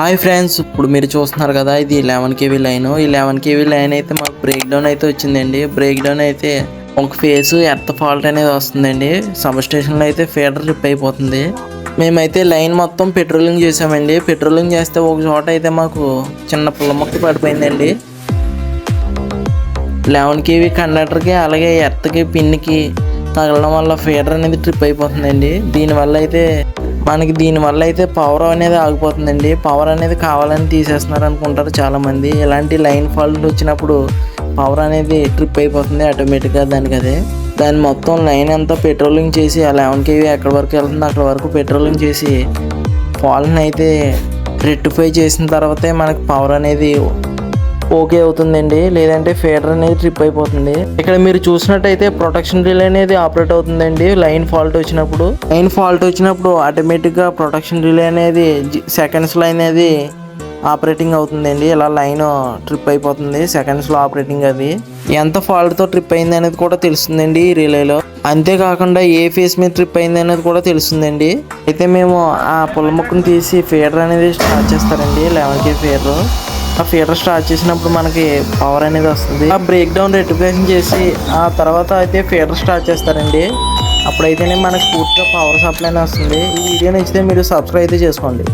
Hi friends ఇప్పుడు మీరు చూస్తున్నారు కదా ఇది లెవెన్ కేవీ లైన్ ఈ లెవెన్ కేవీ లైన్ అయితే మాకు బ్రేక్ డౌన్ అయితే వచ్చిందండి. బ్రేక్ డౌన్ అయితే ఒక ఫేస్ ఎర్త్ ఫాల్ట్ అనేది వస్తుందండి. సబ్ స్టేషన్లో అయితే ఫీడర్ రిప్ అయిపోతుంది. మేమైతే లైన్ మొత్తం పెట్రోలింగ్ చేసామండి. పెట్రోలింగ్ చేస్తే ఒక చోట అయితే మాకు చిన్న పుల్ల మొక్క పడిపోయిందండి. లెవెన్ కేవీ కండక్టర్కి అలాగే ఎర్త్కి పిన్కి తగలడం వల్ల ఫీడర్ అనేది ట్రిప్ అయిపోతుందండి. దీనివల్ల అయితే మనకి దీనివల్ల అయితే పవర్ అనేది ఆగిపోతుందండి. పవర్ అనేది కావాలని తీసేస్తున్నారు అనుకుంటారు చాలామంది. ఇలాంటి లైన్ ఫాల్ట్ వచ్చినప్పుడు పవర్ అనేది ట్రిప్ అయిపోతుంది ఆటోమేటిక్గా దానికి అదే. దాని మొత్తం లైన్ అంతా పెట్రోలింగ్ చేసి ఆ లెవెన్ కేవీ ఎక్కడి వరకు వెళ్తుందో అక్కడ వరకు పెట్రోలింగ్ చేసి ఫాల్ట్ని అయితే రెట్టిఫై చేసిన తర్వాతే మనకి పవర్ అనేది ఓకే అవుతుందండి. లేదంటే ఫీడర్ అనేది ట్రిప్ అయిపోతుంది. ఇక్కడ మీరు చూసినట్టయితే ప్రొటెక్షన్ రిలే అనేది ఆపరేట్ అవుతుందండి. లైన్ ఫాల్ట్ వచ్చినప్పుడు. లైన్ ఫాల్ట్ వచ్చినప్పుడు ఆటోమేటిక్గా ప్రొటెక్షన్ రిలే అనేది సెకండ్స్లో అనేది ఆపరేటింగ్ అవుతుందండి. ఇలా లైన్ ట్రిప్ అయిపోతుంది. సెకండ్స్లో ఆపరేటింగ్ అది. ఎంత ఫాల్ట్తో ట్రిప్ అయింది అనేది కూడా తెలుస్తుందండి ఈ రిలేలో అంతేకాకుండా ఏ ఫేస్ మీద ట్రిప్ అయింది అనేది కూడా తెలుస్తుందండి. అయితే మేము ఆ పుల్ల మొక్కను తీసి ఫీడర్ అనేది స్టార్ట్ చేస్తారండి. Eleven K feeder. ఆ ఫీటర్ స్టార్ట్ చేసినప్పుడు మనకి పవర్ అనేది వస్తుంది. ఆ బ్రేక్ డౌన్ రెటిఫికేషన్ చేసి ఆ తర్వాత అయితే ఫీటర్ స్టార్ట్ చేస్తారండి. అప్పుడైతేనే మనకి పూర్తిగా పవర్ సప్లై వస్తుంది. ఈ వీడియో నచ్చితే మీరు సబ్స్క్రైబ్ అయితే చేసుకోండి.